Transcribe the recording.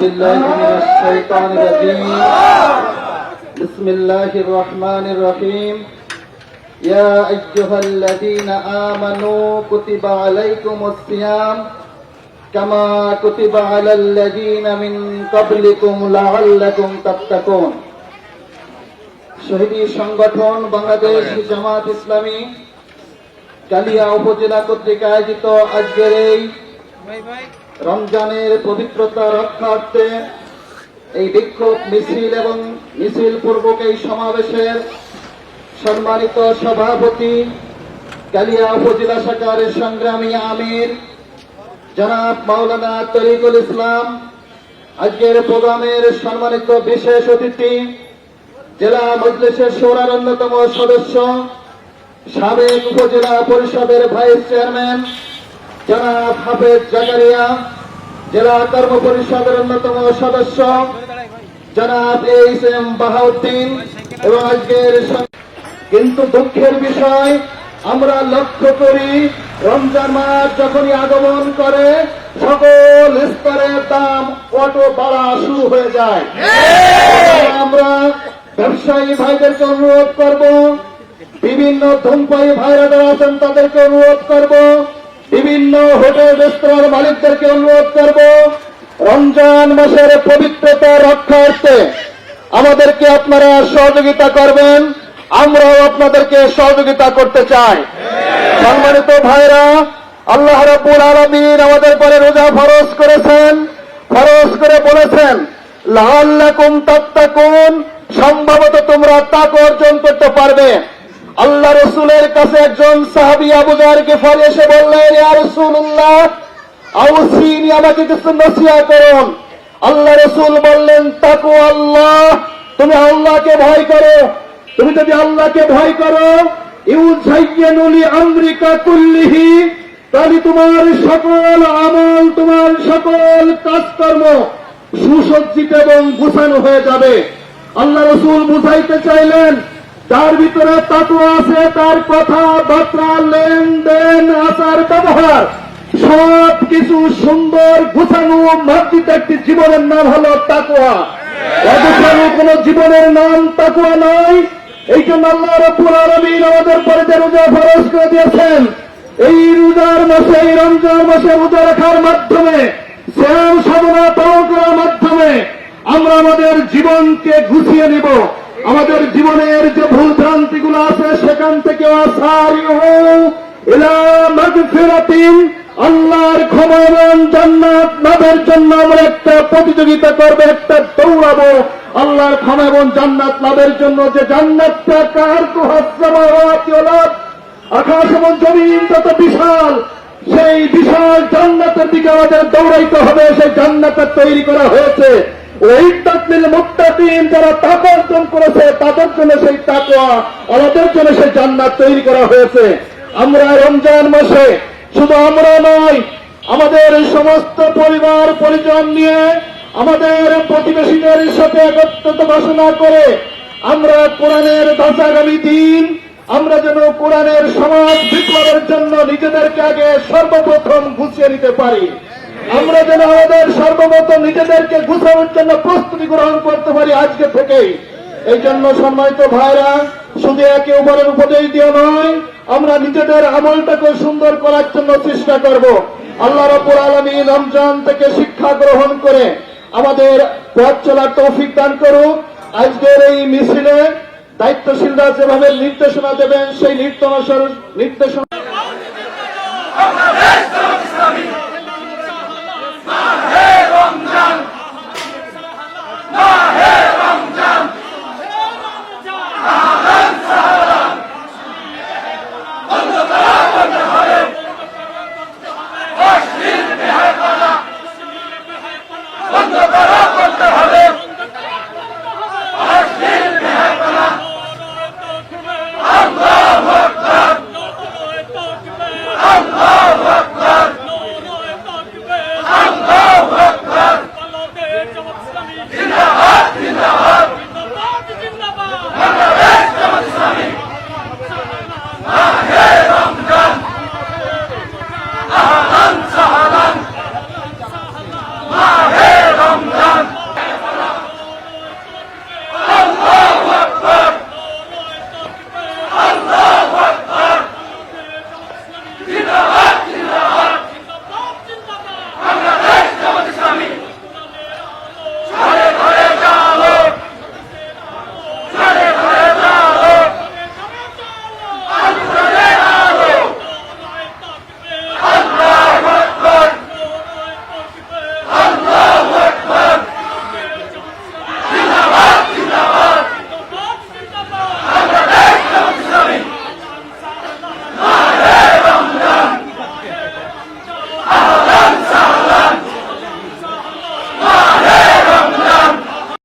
بالله من الشيطان الرجيم بسم الله الرحمن الرحيم يا أيها الذين آمنوا كتب عليكم الصيام كما كتب على الذين من قبلكم لعلكم تتقون শহীদী সংগঠন বাংলাদেশ জামাত ইসলামী কালিয়া উপজেলা কর্তৃক আয়োজিত আজকের এই রমজানের পবিত্রতা রক্ষার্থে এই বিক্ষোভ মিছিল এবং মিছিল পূর্বক এই সমাবেশের সম্মানিত সভাপতি কালিয়া উপজেলা শাখার সংগ্রামী আমির জনাব মাওলানা তরিকুল ইসলাম। আজকের প্রোগ্রামের সম্মানিত বিশেষ অতিথি, জেলা মজলিসের সৌরার অন্যতম সদস্য, সাবেক উপজেলা পরিষদের ভাইস চেয়ারম্যান জনাব হাফেজ জাকারিয়া, জেলা কর্ম পরিষদের অন্যতম সদস্য, জনাব এইচ এম বাহাউদ্দিন এবং আজকের কিন্তু দুঃখের বিষয়, আমরা লক্ষ্য করি রমজান মাস যখনই আগমন করে, সকল স্তরের দাম অটো বাড়া শুরু হয়ে যায়। আমরা ব্যবসায়ী ভাইদেরকে অনুরোধ করব, বিভিন্ন ধূমপায়ী ভাইরা যারা আছেন তাদেরকে অনুরোধ করব বিভিন্ন হোটেল, রেস্তোরাঁর মালিকদেরকে অনুরোধ করব, রমজান মাসের পবিত্রতা রক্ষার্থে আমাদেরকে আপনারা সহযোগিতা করবেন, আমরাও আপনাদেরকে সহযোগিতা করতে চাই। সম্মানিত ভাইরা, আল্লাহ রাব্বুল আলামিন আমাদের পরে রোজা ফরজ করেছেন, ফরজ করে বলেছেন, লাআল্লাকুম তাত্তাকুন সম্ভবত তোমরা তাক অর্জন করতে পারবে। আল্লাহ রসুলের কাছে একজন সাহাবী আবু জার গিফারি এসে বললেন রাসূলুল্লাহ, আউসিনি, আমাকে কিছু নসিহা করুন। আল্লাহ রসুল বললেন তাকু আল্লাহ, তুমি আল্লাহকে ভয় করো। তুমি যদি আল্লাহকে ভয় করো ইউজাইয়ানুলি আমরিকা কুল্লিহি, তাহলে তোমার সকল আমল, তোমার সকল কাজকর্ম সুসজ্জিত এবং গুছানো হয়ে যাবে। আল্লাহ রসুল বুঝাইতে চাইলেন তার ভিতরে তাত্ত্ব আছে, তার কথা, বার্তা, লেনদেন, আচার, ব্যবহার সব কিছু সুন্দর গুছানো মার্জিত একটি জীবনের নাম হলো তাকুয়া অগুছানো কোন জীবনের নাম তাকুয়া নয় এই জন্য আল্লাহ রব্বুল আলমিন আমাদের পরে যে রোজা ফরজ করে দিয়েছেন। এই রোজার মাসে, এই রমজান মাসে রোজা রাখার মাধ্যমে, শ্যাম সাধনা পালন করার মাধ্যমে আমরা আমাদের জীবনকে গুছিয়ে নিব। আমাদের জীবনের যে ভুল ভ্রান্তি গুলো আছে সেখান থেকে আল্লাহর ক্ষমা জন্য আমরা একটা প্রতিযোগিতা করব, একটা দৌড়াবো। আল্লাহর ক্ষমা এবং জান্নাত লাভের জন্য যে জান্নাতটা কার আকাশ এবং জমিন তত বিশাল, সেই বিশাল জান্নাতের দিকে আমাদের দৌড়াইতে হবে, সেই জান্নাতের তৈরি করা হয়েছে। ওই তাকলিল মুক্তাকিন অর্জন করেছে, তাদের জন্য সেই আমাদের জন্য সেই জান্নাত তৈরি করা হয়েছে। আমরা রমজান মাসে শুধু আমরা নয়, আমাদের সমস্ত পরিবার, পরিজন নিয়ে আমাদের প্রতিবেশীদের সাথে একত্রিত ঘোষণা করে আমরা কোরআনের ধাঁচাগামী দিন, আমরা যেন কোরআনের সমাজ বিপ্লবের জন্য নিজেদেরকে আগে সর্বপ্রথম গুছিয়ে নিতে পারি। আমরা যেন আমাদের সর্বপ্রথম নিজেদেরকে গুছানোর জন্য প্রস্তুতি গ্রহণ করতে পারি আজকে থেকেই এই জন্য সম্মানিত ভাইরা, শুধু একে উপরের উপদেশ দিয়ে নয়, আমরা নিজেদের আমলটাকে সুন্দর করার জন্য চেষ্টা করব। আল্লাহ রব্বুল আলমী রমজান থেকে শিক্ষা গ্রহণ করে আমাদের পথ চলার তৌফিক দান করুক। আজকের এই মিছিলে দায়িত্বশীলরা যেভাবে নির্দেশনা দেবেন, সেই নির্দেশনা নির্দেশনা